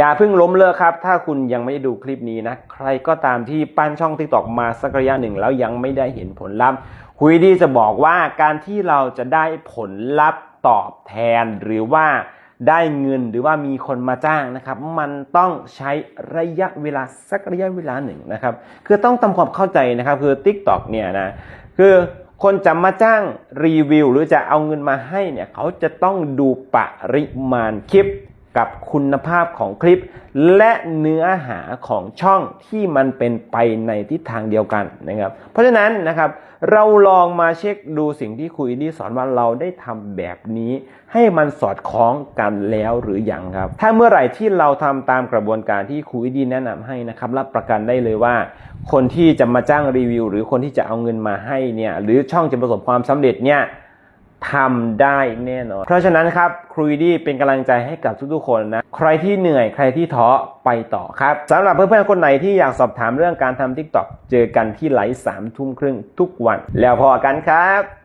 อย่าเพิ่งล้มเลิกครับ ถ้าคุณยังไม่ได้ดูคลิปนี้นะ ใครก็ตามที่ปั้นช่อง t ิ k t o k มาสักระยะหนึ่งแล้วยังไม่ได้เห็นผลลัพธ์คุยดีจะบอกว่าการที่เราจะได้ผลลัพธ์ตอบแทน หรือว่าได้เงินหรือว่ามีคนมาจ้างนะครับ มันต้องใช้ระยะเวลาสักระยะเวลาหนึ่งนะครับ คือต้องทำความเข้าใจนะครับ คือ TikTok เนี่ยนะคือคนจะมาจ้างรีวิว หรือจะเอาเงินมาให้เนี่ยเขาจะต้องดูปริมาณคลิป กับคุณภาพของคลิป และเนื้อหาของช่องที่มันเป็นไปในทิศทางเดียวกันนะครับ เพราะฉะนั้นนะครับเราลองมาเช็คดูสิ่งที่คุยดีสอนว่าเราได้ทำแบบนี้ ให้มันสอดคล้องกันแล้วหรือยังครับ ถ้าเมื่อไหร่ที่เราทำตามกระบวนการที่คุยดีแนะนำให้นะครับ รับประกันได้เลยว่า คนที่จะมาจ้างรีวิว หรือคนที่จะเอาเงินมาให้เนี่ยหรือช่องจะประสบความสำเร็จเนี่ย ทำได้แน่นอน เพราะฉะนั้นครับครูดีเป็นกำลังใจให้กับทุกๆคนนะ ใครที่เหนื่อยใครที่ท้อไปต่อครับสำหรับเพื่อนๆคนไหนที่อยากสอบถามเรื่องการทำ TikTok เจอกันที่ไลฟ์สามทุ่มครึ่งทุกวัน แล้วพอกันครับ